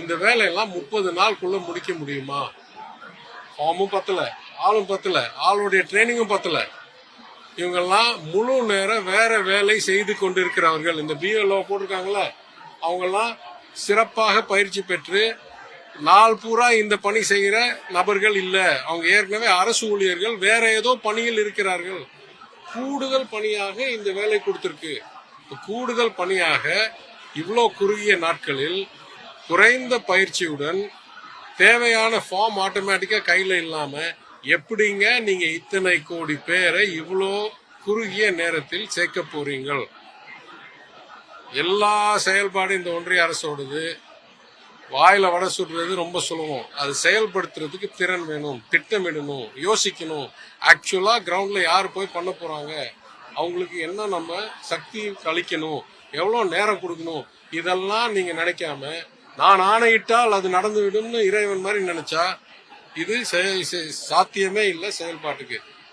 இந்த வேலையெல்லாம் முப்பது நாளுக்குள்ள முடிக்க முடியுமா? ஃபார்மும் பத்தல ஆளும் பத்தல ஆளுடைய ட்ரைனிங்கும் பத்தல. இவங்கெல்லாம் முழு நேரம் வேற வேலை செய்து கொண்டிருக்கிறவர்கள். இந்த பிஎல்ஓ போட்டிருக்காங்களே அவங்கெல்லாம் சிறப்பாக பயிற்சி பெற்று நாள் பூரா இந்த பணி செய்கிற நபர்கள் இல்லை. அவங்க ஏற்கனவே அரசு ஊழியர்கள் வேற ஏதோ பணியில் இருக்கிறார்கள். கூடுதல் பணியாக இந்த வேலை கொடுத்திருக்கு. கூடுதல் பணியாக இவ்வளோ குறுகிய நாட்களில் குறைந்த பயிற்சியுடன் தேவையான ஃபார்ம் ஆட்டோமேட்டிக்காக கையில் இல்லாமல் எப்படிங்க நீங்கள் இத்தனை கோடி பேரை இவ்வளோ குறுகிய நேரத்தில் சேர்க்க போறீங்கள்? எல்லா செயல்பாடும் இந்த ஒன்றிய அரசோடது. வாயில் வடை சுடுறது ரொம்ப சுலபம். அது செயல்படுத்துறதுக்கு திறன் வேணும் திட்டமிடணும் யோசிக்கணும். ஆக்சுவலாக கிரவுண்டில் யார் போய் பண்ண போகிறாங்க அவங்களுக்கு என்ன நம்ம சக்தி கழிக்கணும் எவ்வளோ நேரம் கொடுக்கணும்? இதெல்லாம் நீங்கள் நினைக்காம நான் ஆணையிட்டால் அது நடந்துவிடும்னு இறைவன் மாதிரி நினைச்சா இது செ- சாத்தியமே இல்லை செயல்பாட்டுக்கு.